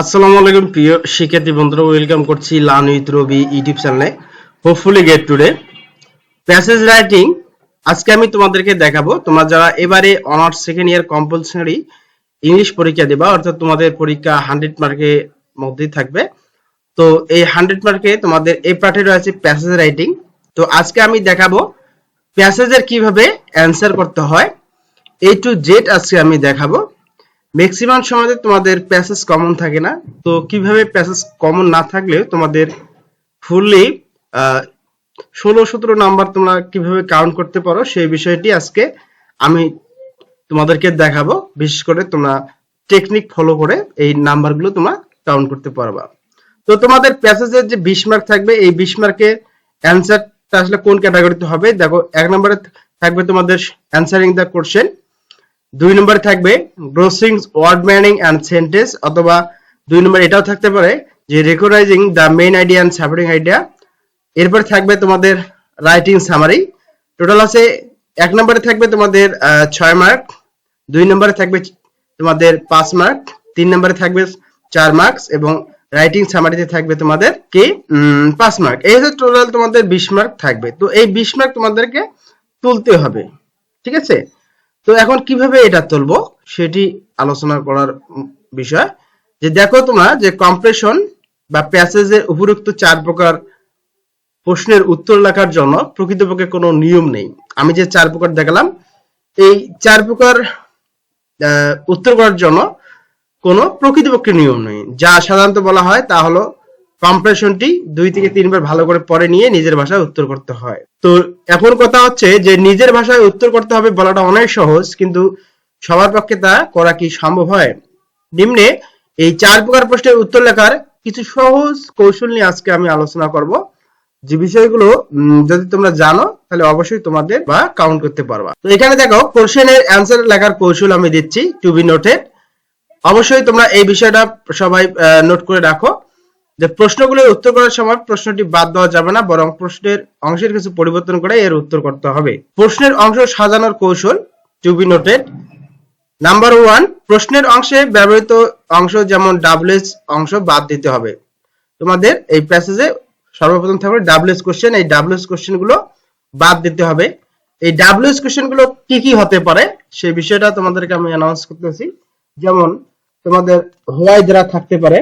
আসসালামু আলাইকুম, প্রিয় শিক্ষার্থী বন্ধুরা ওয়েলকাম করছি লার্ন উইথ রবি ইউটিউব চ্যানেলে hopefully get today passage writing আজকে আমি তোমাদেরকে দেখাবো, তোমরা যারা এবারে honours second year compulsory English পরীক্ষা দেবা, অর্থাৎ তোমাদের পরীক্ষা হান্ড্রেড মার্কের মধ্যেই থাকবে। তো এই হান্ড্রেড মার্কে তোমাদের এই পার্টে রয়েছে প্যাসেজ রাইটিং তো আজকে আমি দেখাবো প্যাসেজের কীভাবে অ্যান্সার করতে হয়। এ টু জেড আজকে আমি দেখাবো। ম্যাক্সিমাম সময় তোমাদের প্যাসেজ কমন থাকে না। তো কীভাবে প্যাসেজ কমন না থাকলে তোমাদের ফুললি ষোলো সতেরো নাম্বার তোমরা কীভাবে কাউন্ট করতে পারো, সেই বিষয়টি আজকে আমি তোমাদেরকে দেখাবো। বিশেষ করে তোমরা টেকনিক ফলো করে এই নাম্বারগুলো তোমরা কাউন্ট করতে পারবা। তো তোমাদের প্যাসেজের যে বিশ মার্ক থাকবে, এই বিশ মার্কের অ্যান্সারটা আসলে কোন ক্যাটাগরিতে হবে? দেখো, এক নম্বরে থাকবে তোমাদের অ্যান্সারিং দ্য কোশ্চেন দুই নম্বরে থাকবে guessing word meaning and sentence অথবা দুই নম্বর এটাও থাকতে পারে যে recognizing the main idea and supporting idea এরপর থাকবে তোমাদের রাইটিং সামারি টোটাল আছে এক নম্বরে থাকবে তোমাদের ছয় মার্ক দুই নম্বরে থাকবে তোমাদের পাঁচ মার্ক তিন নম্বরে থাকবে চার মার্কস এবং রাইটিং সামারিতে থাকবে তোমাদের কি? পাঁচ মার্ক এই হচ্ছে টোটাল তোমাদের বিশ মার্ক থাকবে। তো এই বিশ মার্ক তোমাদেরকে তুলতে হবে। ঠিক আছে? তো এখন কীভাবে এটা তুলবো সেটি আলোচনা করার বিষয়। যে দেখো তোমরা যে কম্প্রেশন বা প্যাসেজের উপরোক্ত চার প্রকার প্রশ্নের উত্তর লেখার জন্য প্রকৃতপক্ষে কোনো নিয়ম নেই। আমি যে চার প্রকার দেখালাম, এই চার প্রকার উত্তর করার জন্য কোনো প্রকৃতপক্ষে নিয়ম নেই। যা সাধারণত বলা হয় তা হলো কম্প্রেশনটি দুই থেকে তিনবার ভালো করে পড়ে নিয়ে নিজের ভাষায় উত্তর করতে হয়। তো এখন কথা হচ্ছে যে নিজের ভাষায় উত্তর করতে হবে বলাটা অনেক সহজ, কিন্তু সবার পক্ষে তা করা কি সম্ভব হয়? নিম্নে এই চার প্রকার প্রশ্নের উত্তর লেখার কিছু সহজ কৌশল নিয়ে আজকে আমি আলোচনা করব। যে বিষয়গুলো যদি তোমরা জানো, তাহলে অবশ্যই তোমাদের বা কাউন্ট করতে পারবা। তো এখানে দেখো কোশ্চেনের অ্যান্সার লেখার কৌশল আমি দিচ্ছি টু বি নোটেড অবশ্যই তোমরা এই বিষয়টা সবাই নোট করে রাখো। যে প্রশ্নগুলোর উত্তর করার সময় প্রশ্নটি বাদ দেওয়া যাবে না, বরং প্রশ্নের অংশের কিছু পরিবর্তন করে এর উত্তর করতে হবে। প্রশ্নের অংশ সাজানোর কৌশল to be noted number one প্রশ্নের অংশে ব্যবহৃত অংশ যেমন ডাবলএস অংশ বাদ দিতে হবে। তোমাদের এই প্যাসেজে সর্বপ্রথম থাকবে ডাবলএস কোশ্চেন এই ডাবলএস কোশ্চেনগুলো বাদ দিতে হবে। এই ডাবলএস কোশ্চেনগুলো কি কি হতে পারে সেই বিষয়টা তোমাদেরকে আমি অ্যানাউন্স করতেছি। যেমন, তোমাদের হোয়াই দ্বারা থাকতে পারে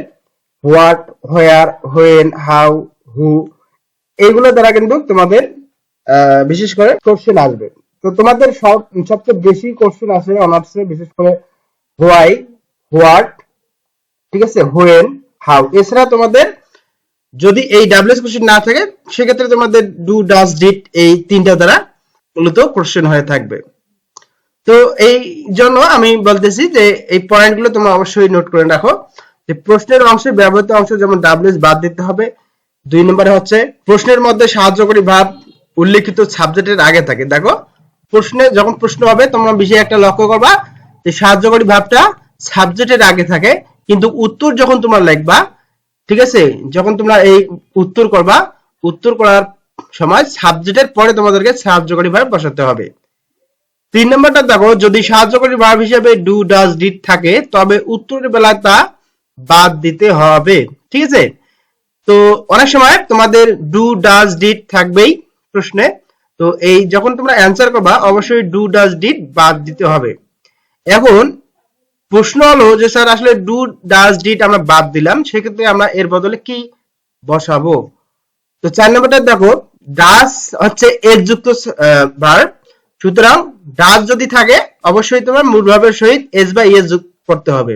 what where when how who এইগুলো দ্বারা কিন্তু তোমাদের বিশেষ করে কোশ্চেন আসবে। তো তোমাদের সব, সবচেয়ে বেশি কোশ্চেন আসে অনার্সে বিশেষ করে হোয়াই হোয়াট ঠিক আছে হোয়েন হাউ এছাড়া তোমাদের যদি এই ডাবলএস কোশ্চেন না থাকে, সেক্ষেত্রে তোমাদের ডু ডাস ডিট এই তিনটা দ্বারা মূলত কোশ্চেন হয়ে থাকবে। তো এই জন্য আমি বলতেছি যে এই পয়েন্টগুলো তোমরা অবশ্যই নোট করে রাখো। যে প্রশ্নের অংশে, ব্যবহৃত অংশ যেমন ডাবলএস বাদ দিতে হবে। দুই নম্বরে হচ্ছে, প্রশ্নের মধ্যে সাহায্যকারী ভাব উল্লেখিত সাবজেক্টের আগে থাকে। দেখো, প্রশ্নে যখন প্রশ্ন হবে, তোমরা বিশেষ একটা লক্ষ্য করবা যে সাহায্যকারী ভাবটা সাবজেক্টের আগে থাকে, কিন্তু উত্তর যখন তোমরা লিখবা, ঠিক আছে, যখন তোমরা এই উত্তর করবা, উত্তর করার সময় সাবজেক্টের পরে তোমাদেরকে সাহায্যকারী ভাব বসাতে হবে। তিন নম্বরটা দেখো, যদি সাহায্যকারী ভাব হিসেবে ডু ডাজ ডিড থাকে, তবে উত্তরের বেলায় তা বাদ দিতে হবে, ঠিক আছে? তো অনেক সময় তোমাদের ডু ডাজ ডিড থাকবেই প্রশ্নে। তো এই যখন তোমরা অ্যান্সার করবা, অবশ্যই ডু ডাজ ডিড বাদ দিতে হবে। এখন প্রশ্ন হলো যে, স্যার, আসলে ডু ডাজ ডিড আমরা বাদ দিলাম, সেক্ষেত্রে আমরা এর বদলে কি বসাবো? তো চার নম্বরটা দেখো ডাস হচ্ছে এর যুক্ত ভার্ব সুতরাং ডাস যদি থাকে, অবশ্যই তোমার মূল ভাবের সহিত এস বা ইএস যোগ করতে হবে।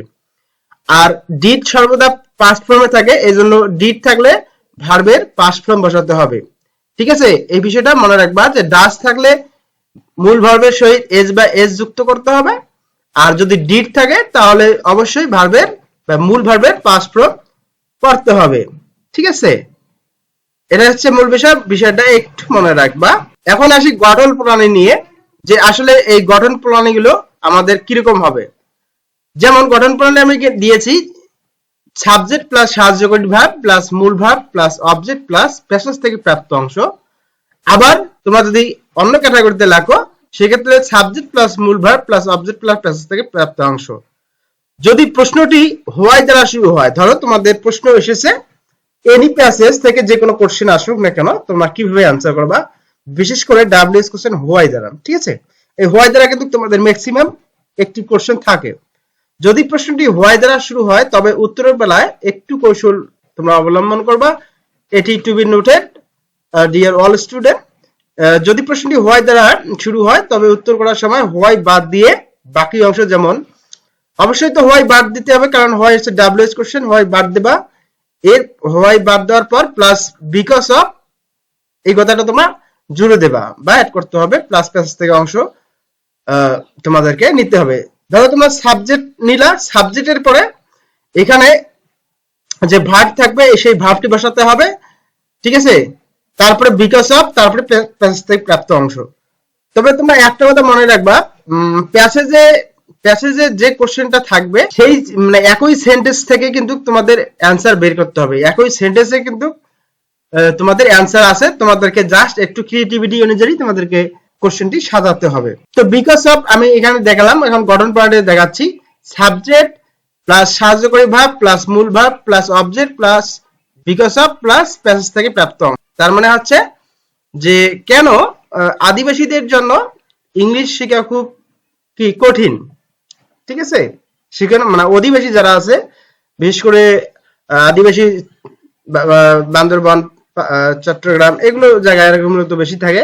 আর ডিড সর্বদা পাস্ট ফর্মে থাকে এই জন্য ডিড থাকলে ভার্বের পাস্ট ফর্ম বসাতে হবে। ঠিক আছে? এই বিষয়টা মনে রাখবা যে ডাস থাকলে মূল ভার্বের সহিত এস বা এস যুক্ত করতে হবে। আর যদি ডিড থাকে, তাহলে অবশ্যই ভার্বের বা মূল ভার্বের পাস্ট ফর্ম করতে হবে। ঠিক আছে? এটা হচ্ছে মূল বিষয়। বিষয়টা একটু মনে রাখবা। এখন আসি গঠন প্রণালী নিয়ে, যে আসলে এই গঠন প্রণালীগুলো আমাদের কীরকম হবে? যেমন গঠন প্রণালী আমি দিয়েছি সাবজেক্ট প্লাস সাহায্যকারী ভাব প্লাস মূল ভাব প্লাস অবজেক্ট প্লাস প্যাসেজ থেকে প্রাপ্ত অংশ। আবার তোমরা যদি অন্য ক্যাটাগরিতে লেখো সেক্ষেত্রে সাবজেক্ট প্লাস মূল ভাব প্লাস অবজেক্ট প্লাস প্যাসেজ থেকে প্রাপ্ত অংশ। যদি প্রশ্নটি হোয়াই দ্বারা শুরু হয়, ধরো তোমাদের প্রশ্ন এসেছে এনি প্যাসেজ থেকে যে কোনো কোশ্চেন আসুক না কেন, তোমরা কীভাবে অ্যান্সার করবা? বিশেষ করে ডাব্লিউএস কোশ্চেন হোয়াই দ্বারা, ঠিক আছে? এই হোয়াই দ্বারা কিন্তু তোমাদের ম্যাক্সিমাম একটি কোশ্চেন থাকে। যদি প্রশ্নটি হোয়াই দ্বারা শুরু হয় তবে উত্তরের বেলায় একটু কৌশল তোমরা অবলম্বন করবা। এটি to be noted dear all student যদি প্রশ্নটি হোয়াই দ্বারা শুরু হয় তবে উত্তর করার সময় হোয়াই বাদ দিয়ে বাকি অংশ যেমন অবশ্যই তো হোয়াই বাদ দিতে হবে কারণ হোয়াই হচ্ছে ডাব্লিউএস কোশ্চেন হোয়াই বাদ দেবা। এর হোয়াই বাদ দেওয়ার পর প্লাস বিকজ অফ এই কথাটা তোমরা জুড়ে দেবা বা অ্যাড করতে হবে প্লাস প্যাসেজ থেকে অংশ আহ, তোমাদেরকে নিতে হবে। ধরো তোমরা সাবজেক্ট নিলা সাবজেক্টের পরে এখানে যে ভার্ব থাকবে সেই ভার্বটি বসাতে হবে, ঠিক আছে? তারপরে বিকজ অফ তারপরে প্রাপ্ত অংশ। তবে তোমরা একটা কথা মনে রাখবা প্যাসেজে প্যাসেজে যে কোশ্চেনটা থাকবে, সেই মানে একই সেন্টেন্স থেকে কিন্তু তোমাদের অ্যান্সার বের করতে হবে। একই সেন্টেন্সে কিন্তু তোমাদের অ্যান্সার আছে। তোমাদেরকে জাস্ট একটু ক্রিয়েটিভিটি অনুযায়ী তোমাদেরকে কোশ্চেনটি সাজাতে হবে। তো বিকজ অফ আমি এখানে দেখালাম, এখন গঠন পার্টে দেখাচ্ছি। সাবজেক্ট প্লাস সাহায্যকারী ভাব প্লাস মূল ভাব plus object plus because of plus passage থেকে প্রাপ্ত তার মানে হচ্ছে যে কেন আদিবাসীদের জন্য ইংলিশ শেখা খুব কি কঠিন? ঠিক আছে? সেখানে মানে অধিবাসী যারা আছে, বিশেষ করে আদিবাসী বান্দরবান চট্টগ্রাম, এগুলো জায়গায় মূলত বেশি থাকে।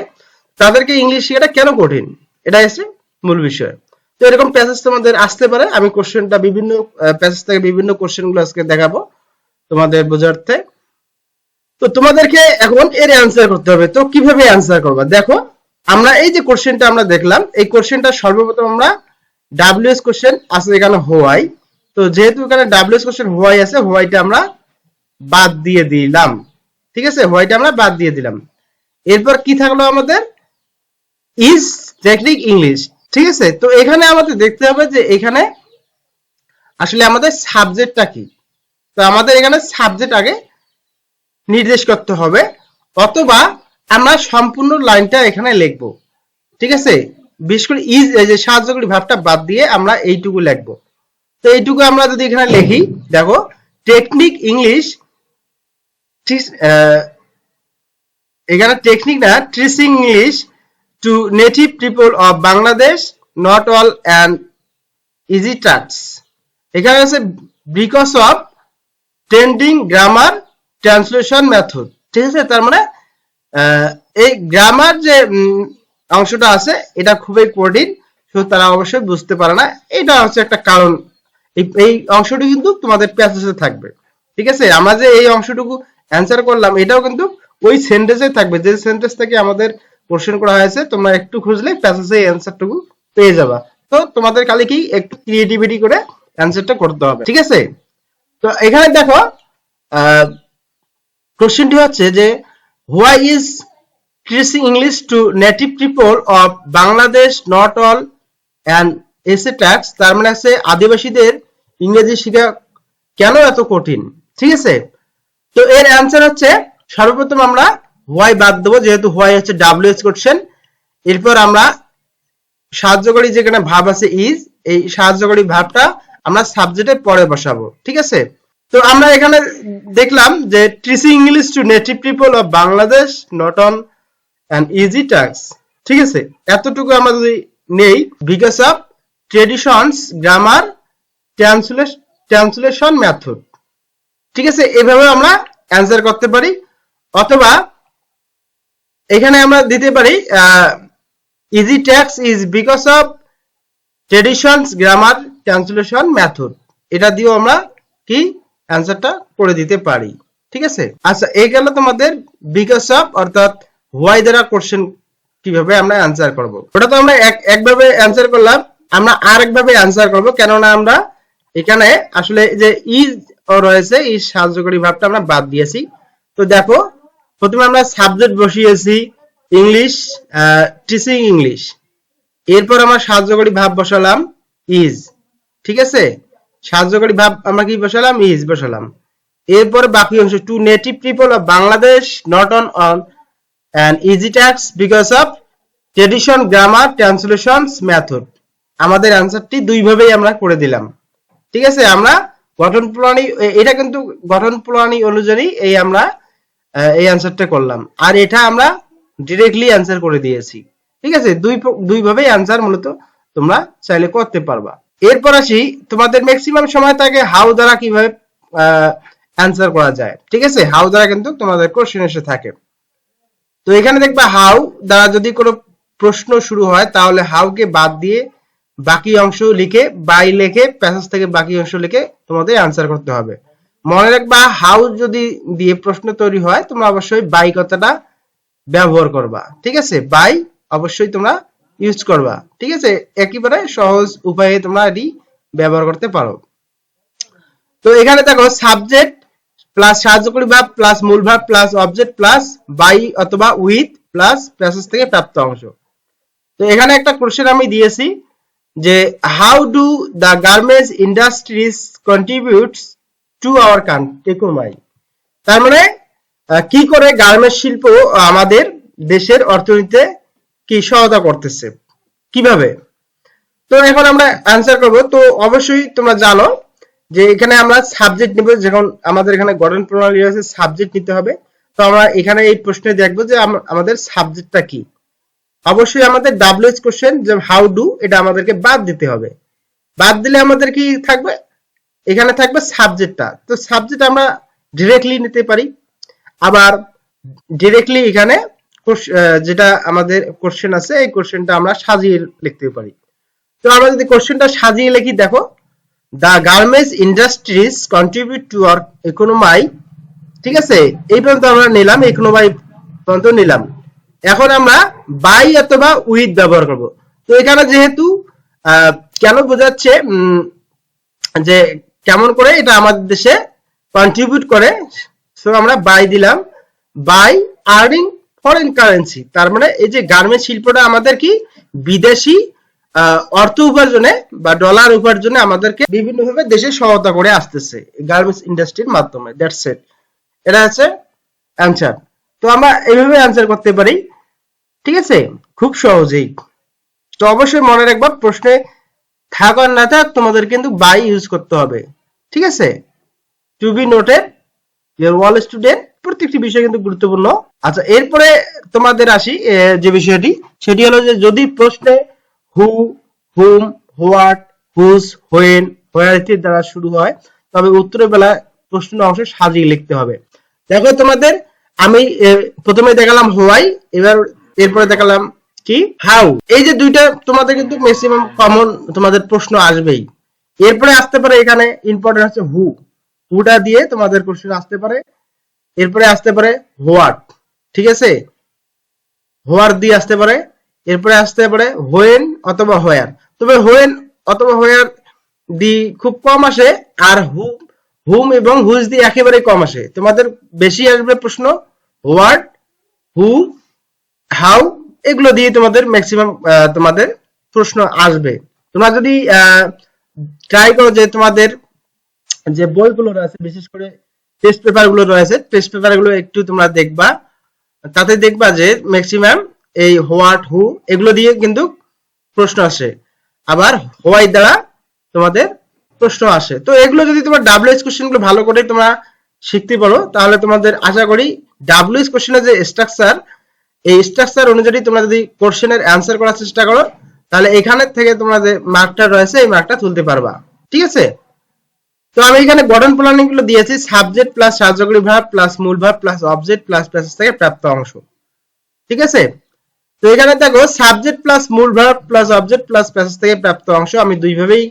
তাদেরকে ইংলিশ শেখাটা কেন কঠিন? এটা হচ্ছে মূল বিষয়। তো এরকম প্যাসেজ তোমাদের আসতে পারে। আমি কোশ্চেনটা বিভিন্ন প্যাসেজ থেকে বিভিন্ন কোশ্চেনগুলো আজকে দেখাবো তোমাদের বোঝার্থে তো তোমাদেরকে এখন এর অ্যান্সার করতে হবে। তো কীভাবে অ্যান্সার করবা? দেখো, আমরা এই যে কোশ্চেনটা আমরা দেখলাম, এই কোশ্চেনটা সর্বপ্রথম আমরা ডাব্লিউএস কোশ্চেন আছে এখানে হোয়াই তো যেহেতু এখানে ডাব্লিউএস কোশ্চেন হোয়াই আছে হোয়াইটা আমরা বাদ দিয়ে দিলাম। ঠিক আছে? হোয়াইটা আমরা বাদ দিয়ে দিলাম। এরপর কি থাকল আমাদের? ইজ টেকনিক ইংলিশ ঠিক আছে? তো এখানে আমাদের দেখতে হবে যে এখানে আসলে আমাদের সাবজেক্টটা কি? তো আমাদের এখানে সাবজেক্ট আগে নির্দেশ করতে হবে, অথবা আমরা সম্পূর্ণ লাইনটা এখানে লিখব, ঠিক আছে? বিশেষ করে ইজ যে সাহায্যকারী ভাবটা বাদ দিয়ে আমরা এইটুকু লিখব। তো এইটুকু আমরা যদি এখানে লিখি, দেখো টেকনিক ইংলিশ ঠিক এখানে টেকনিক না teaching English native people of Bangladesh not all and easy touch এখানে আছে because of trending grammar translation method ঠিক আছে? তার মানে এই গ্রামার যে অংশটা আছে, এটা খুবই কঠিন, তো তারা অবশ্যই বুঝতে পারে না। এটা হচ্ছে একটা কারণ। এই অংশটি কিন্তু তোমাদের প্যাসেজে থাকবে। ঠিক আছে? আমরা যে এই অংশটুকু অ্যান্সার করলাম, এটাও কিন্তু ওই সেন্টেন্সে থাকবে। যে সেন্টেন্স থেকে আমাদের কোশ্চেন করা হয়েছে, তোমরা একটু খুঁজলে প্যাসেজে এই অ্যান্সারটুকু পেয়ে যাবা। তো তোমাদের কালে কি একটু ক্রিয়েটিভিটি করে অ্যান্সারটা করতে হবে, ঠিক আছে? তো এখানে দেখো কোশ্চেনটি হচ্ছে যে why is teaching English to native people of Bangladesh not all and এসে ট্যাক্স তার মানে আছে আদিবাসীদের ইংরেজি শেখা কেন এত কঠিন? ঠিক আছে? তো এর অ্যান্সার হচ্ছে, সর্বপ্রথম আমরা হোয়াই বাদ দেবো, যেহেতু হোয়াই হচ্ছে ডাব্লিউএস কোশ্চেন এরপর আমরা সাহায্যকারী যেখানে ভাব আছে ইজ এই সাহায্যকারী ভাবটা আমরা সাবজেক্টে পরে বসাবো, ঠিক আছে? তো আমরা এখানে দেখলাম যে teaching English to native people of Bangladesh not on and easy task ঠিক আছে? এতটুকু আমরা যদি নেই because of traditions grammar translation method ঠিক আছে? এভাবে আমরা অ্যান্সার করতে পারি, অথবা এখানে আমরা দিতে পারি easy tax is because of traditions grammar translation method এটা দিয়েও আমরা কি অ্যান্সারটা করে দিতে পারি, ঠিক আছে? আচ্ছা এই গেল তোমাদের বিকজ অফ অর্থাৎ হোয়াই দ্বারা কোশ্চেন কীভাবে আমরা অ্যান্সার করব। ওটা তো আমরা এক, একভাবে অ্যান্সার করলাম, আমরা আর একভাবে অ্যান্সার করব, কেননা আমরা এখানে আসলে যে ইজ রয়েছে এই সাহায্যকারী ভাবটা আমরা বাদ দিয়েছি। তো দেখো প্রথমে আমরা সাবজেক্ট বসিয়েছি ইংলিশ টিচিং ইংলিশ এরপর আমরা সাহায্যকারী ভাব বসালাম ইজ ঠিক আছে? সাহায্যকারী ভাব আমরা কি বসালাম? ইজ বসালাম। এরপর বাকি অংশ to native people of Bangladesh not on on and easy tax because of tradition grammar translations method আমাদের অ্যান্সারটি দুইভাবেই আমরা করে দিলাম। ঠিক আছে? আমরা গঠন প্রণালী এটা কিন্তু গঠন প্রণালী অনুযায়ী এই আমরা এই অ্যান্সারটা করলাম। আর এটা আমরা ডিরেক্টলি অ্যান্সার করে দিয়েছি। ঠিক আছে? দুই দুই ভাবেই অ্যান্সার মূলত তোমরা চাইলে করতে পারবা। এরপর আসি, তোমাদের ম্যাক্সিমাম সময় থাকে হাউ দ্বারা কীভাবে অ্যান্সার করা যায়। ঠিক আছে? হাউ দ্বারা কিন্তু তোমাদের কোশ্চেন এসে থাকে। তো এখানে দেখবা হাউ দ্বারা যদি কোনো প্রশ্ন শুরু হয়, তাহলে হাউ কে বাদ দিয়ে বাকি অংশ লিখে বাই লিখে প্যাসেজ থেকে বাকি অংশ লিখে তোমাদের আনসার করতে হবে। মনে রাখবা হাউ যদি দিয়ে প্রশ্ন তৈরি হয়, তোমরা অবশ্যই বাই কথাটা ব্যবহার করবা। ঠিক আছে? বাই অবশ্যই তোমরা ইউজ করবা। ঠিক আছে? একেবারে সহজ উপায়ে তোমরা এটি ব্যবহার করতে পারো। তো এখানে দেখো সাবজেক্ট প্লাস সাহায্যকারী ভাব প্লাস মূল ভাব প্লাস অবজেক্ট প্লাস বাই অথবা উইথ প্লাস প্যাসেজ থেকে প্রাপ্ত অংশ। তো এখানে একটা কোশ্চেন আমি দিয়েছি যে how do the garments industries contributes to our economy তার মানে কি করে গার্মেন্টস শিল্প আমাদের দেশের অর্থনীতিতে কি সহায়তা করতেছে? কীভাবে? তো এখন আমরা অ্যান্সার করব। তো অবশ্যই তোমরা জানো যে এখানে আমরা সাবজেক্ট নিব, যখন আমাদের এখানে গঠন প্রণালী আছে সাবজেক্ট নিতে হবে। তো আমরা এখানে এই প্রশ্নে দেখব যে আমাদের সাবজেক্টটা কি। অবশ্যই আমাদের ডাব্লিউএস কোশ্চেন যে হাউ ডু এটা আমাদেরকে বাদ দিতে হবে। বাদ দিলে আমাদের কি থাকবে? এখানে থাকবে সাবজেক্টটা তো সাবজেক্ট আমরা ডিরেক্টলি নিতে পারি। আবার ডিরেক্টলি এখানে যেটা আমাদের কোশ্চেন আছে, এই কোশ্চেনটা আমরা সাজিয়ে লিখতে পারি। তো আমরা যদি কোশ্চেনটা সাজিয়ে লিখি, দেখো the garments industries contribute to our economy ঠিক আছে? এই পর্যন্ত আমরা নিলাম ইকোনমি পর্যন্ত নিলাম। এখন আমরা বাই অথবা উইথ ব্যবহার করব। তো এখানে যেহেতু কেন বোঝাচ্ছে যে কেমন করে এটা আমাদের দেশে কন্ট্রিবিউট করে? সো আমরা বাই দিলাম। বাই আর্নিং ফরেন কারেন্সি তার মানে এই যে গার্মেন্ট শিল্পটা আমাদের কি? বিদেশি অর্থ উপার্জনে বা ডলার উপার্জনে আমাদেরকে বিভিন্নভাবে দেশে সহায়তা করে আসতেছে গার্মেন্টস ইন্ডাস্ট্রির মাধ্যমে। দ্যাটস ইট এটা হচ্ছে অ্যান্সার তো আমরা এইভাবে অ্যান্সার করতে পারি। ঠিক আছে? খুব সহজেই। তো অবশ্যই মনে রাখবা প্রশ্নে থাক আর না থাক, তোমাদের কিন্তু বাই ইউজ করতে হবে। ঠিক আছে? To be noted your all student প্রত্যেকটি বিষয় কিন্তু গুরুত্বপূর্ণ। আচ্ছা এরপরে তোমাদের আসি যে বিষয়টি, সেটি হলো যে যদি প্রশ্নে who whom what whose when where ইত্যাদি দ্বারা শুরু হয়, তবে উত্তরের বেলা প্রশ্ন অংশ সাজিয়ে লিখতে হবে। দেখো তোমাদের, আমি প্রথমে দেখালাম হোয়াই এবার, এরপরে দেখালাম কি? হাউ? এই যে দুইটা তোমাদের কিন্তু ম্যাক্সিমাম কমন তোমাদের প্রশ্ন আসবেই। এরপরে আসতে পারে এখানে ইম্পর্টেন্ট হচ্ছে হু হুটা দিয়ে তোমাদের কোশ্চেন আসতে পারে। এরপরে আসতে পারে হোয়াট ঠিক আছে? হোয়ার দিয়ে আসতে পারে। এরপরে আসতে পারে হোয়েন অথবা হোয়ার তবে হোয়েন অথবা হোয়ার দি খুব কম আসে আর হু হুম এবং হুজ দি একেবারে কম আসে। তোমাদের বেশি আসবে প্রশ্ন হোয়াট হু হাউ এগুলো দিয়ে তোমাদের ম্যাক্সিমাম তোমাদের প্রশ্ন আসবে। তোমরা যদি ট্রাই করো যে তোমাদের যে বইগুলো রয়েছে, বিশেষ করে টেস্ট পেপারগুলো রয়েছে টেস্ট পেপারগুলো একটু তোমরা দেখবা। তাতে দেখবা যে ম্যাক্সিমাম এই হোয়াট হু এগুলো দিয়ে কিন্তু প্রশ্ন আসে। আবার হোয়াই দ্বারা তোমাদের প্রশ্ন আসে। তো এগুলো যদি তোমার ডাব্লিউএস কোশ্চেনগুলো ভালো করে তোমরা শিখতে পারো, তাহলে তোমাদের আশা করি ডাব্লিউএস কোশ্চেনের যে স্ট্রাকচার এই স্ট্রাকচার অনুযায়ী তোমরা যদি কোশ্চেনের অ্যান্সার করার চেষ্টা করো, তাহলে এখানের থেকে তোমরা যে মার্কটা রয়েছে, এই মার্কটা তুলতে পারবা। ঠিক আছে? তো আমি এখানে গঠন প্ল্যানিংগুলো দিয়েছি সাবজেক্ট প্লাস সাহায্যকারী ভাব প্লাস মূল ভাব প্লাস অবজেক্ট প্লাস প্যাসেজ থেকে প্রাপ্ত অংশ। ঠিক আছে? তো এখানে দেখো সাবজেক্ট প্লাস মূল ভাব প্লাস অবজেক্ট প্লাস প্যাসেজ থেকে প্রাপ্ত অংশ আমি দুই ভাবেই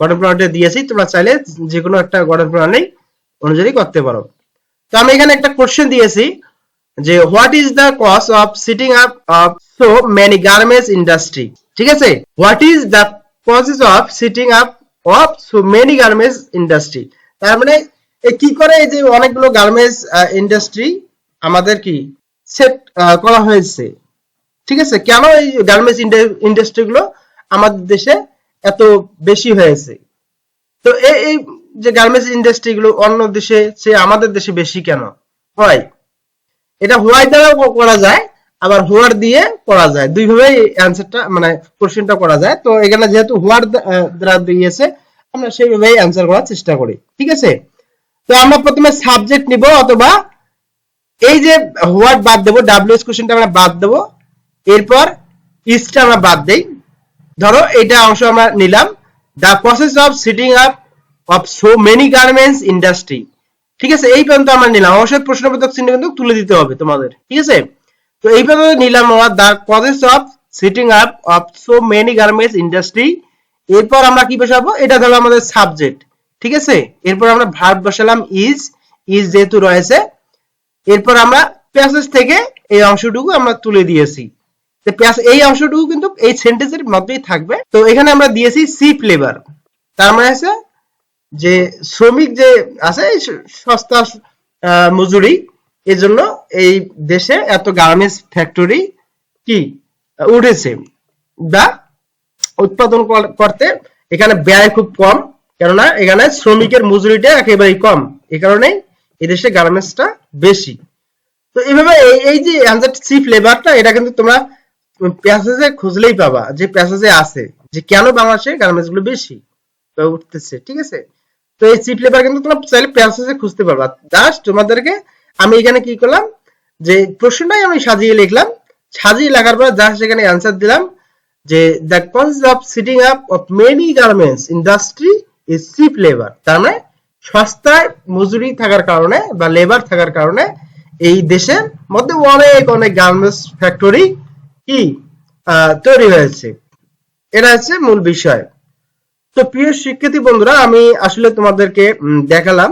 গঠন প্রণালীটা দিয়েছি, তোমরা চাইলে যে কোনো একটা গঠন প্রণালী অনুযায়ী করতে পারো। তো আমি এখানে একটা কোশ্চেন দিয়েছি যে what is the cause of setting up of so many garments industry ঠিক আছে? What is the causes of setting up of so many garments industry তার মানে কি করে এই যে অনেকগুলো গার্মেন্টস ইন্ডাস্ট্রি আমাদের কি সেট করা হয়েছে? ঠিক আছে? কেন এই গার্মেন্টস ইন্ডাস্ট্রি গুলো আমাদের দেশে এত বেশি হয়েছে? তো এই এই যে গার্মেন্টস ইন্ডাস্ট্রি গুলো অন্য দেশে, সে আমাদের দেশে বেশি কেন? হয়। এটা হোয়াই দ্বারাও করা যায়, আবার হোয়ার দিয়ে করা যায়। দুই ভাবে অ্যান্সারটা মানে কোশ্চেনটা করা যায়। তো এখানে যেহেতু হোয়ার দ্বারা দিয়েছে, আমরা সেইভাবেই অ্যান্সার করার চেষ্টা করি। ঠিক আছে? তো আমরা প্রথমে সাবজেক্ট নিব, অথবা এই যে হোয়াট বাদ দেবো ডাব্লিউএস কোশ্চেনটা আমরা বাদ দেবো। এরপর ইসটা আমরা বাদ দেই। ধরো এটা অংশ আমরা নিলাম। The process of setting up of so many garments industry ঠিক আছে? এই পর্যন্ত আমরা নিলাম। অবশ্যই প্রশ্নবোধক চিহ্ন কিন্তু তুলে দিতে হবে তোমাদের। ঠিক আছে? তো এই পর্যন্ত নিলাম আমরা the process of setting up of so many garments industry এরপর আমরা কি বসাবো? এটা ধরো আমাদের সাবজেক্ট ঠিক আছে? এরপর আমরা ভার্ব বসালাম ইজ ইজ যেহেতু রয়েছে, এরপর আমরা প্যাসেজ থেকে এই অংশটুকু আমরা তুলে দিয়েছি। এই অংশটুকু কিন্তু এই সেন্টেন্সের মধ্যেই থাকবে। তো এখানে আমরা দিয়েছি সি লেবার তার মানে আছে যে শ্রমিক যে আছে সস্তা মজুরি এর জন্য এই দেশে এত গার্মেন্টস ফ্যাক্টরি কি, উঠেছে। বা উৎপাদন করতে এখানে ব্যয় খুব কম, কেননা এখানে শ্রমিকের মজুরিটা একেবারেই কম। এই কারণেই এদেশে গার্মেন্টসটা বেশি। তো এইভাবে এই- এই যে অ্যান্সার চিফ লেবারটা এটা কিন্তু তোমরা প্যাসেজে খুঁজলেই পাবা যে প্যাসেজে আছে যে কেন বাংলাদেশে গার্মেন্টসগুলো বেশি উঠতেছে, ঠিক আছে? তো এই চিফ লেবার কিন্তু তোমরা চাইলে প্যাসেজে খুঁজতে পারবা। জাস্ট তোমাদেরকে আমি এখানে কি করলাম? যে প্রশ্নটাই আমি সাজিয়ে লিখলাম। সাজিয়ে লেখার পর জাস্ট এখানে অ্যান্সার দিলাম যে the cause of setting up of many garments industry is cheap labour তার মানে সস্তায় মজুরি থাকার কারণে বা লেবার থাকার কারণে এই দেশের মধ্যে অনেক অনেক গার্মেন্টস ফ্যাক্টরি কি তৈরি হয়েছে। এটা হচ্ছে মূল বিষয়। তো প্রিয় শিক্ষার্থী বন্ধুরা, আমি আসলে তোমাদেরকে দেখালাম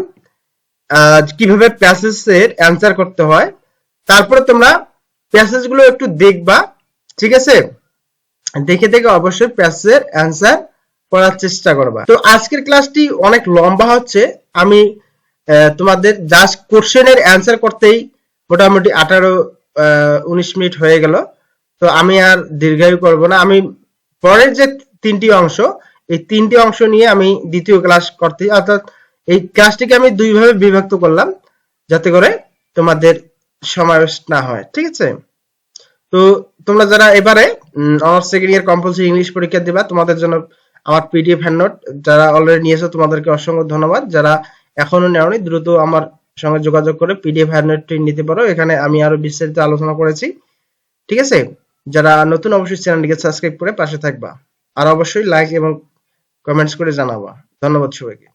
কীভাবে প্যাসেজ এর অ্যান্সার করতে হয়। তারপরে তোমরা প্যাসেজগুলো একটু দেখবা, ঠিক আছে? দেখে দেখে অবশ্যই প্যাসেজের অ্যান্সার করার চেষ্টা করবা। তো আজকের ক্লাসটি অনেক লম্বা হচ্ছে। আমি তোমাদের জাস্ট কোশ্চেনের অ্যান্সার করতেই মোটামুটি আঠারো উনিশ মিনিট হয়ে গেল। তো আমি আর দীর্ঘায়ু করব না। আমি পরের যে তিনটি অংশ এই তিনটি অংশ নিয়ে আমি দ্বিতীয় ক্লাস করতে অর্থাৎ এই ক্লাসটিকে আমি দুই ভাবে বিভক্ত করলাম, যাতে করে তোমাদের সমাবেশ না হয়, ঠিক আছে? তো তোমরা যারা এবারে honours second year compulsory English পরীক্ষা দিবা, তোমাদের জন্য আমার পিডিএফ হ্যান্ড নোট যারা অলরেডি নিয়েছো, তোমাদেরকে অসংখ্য ধন্যবাদ। যারা এখনও নেওনি, দ্রুত আমার সঙ্গে যোগাযোগ করে পিডিএফ হ্যান্ড নোটটি নিতে পারো। এখানে আমি আরও বিস্তারিত আলোচনা করেছি, ঠিক আছে? যারা নতুন, অবশ্যই চ্যানেলটিকে সাবস্ক্রাইব করে পাশে থাকবা। আর অবশ্যই লাইক এবং কমেন্টস করে জানাবা। ধন্যবাদ সবাইকে।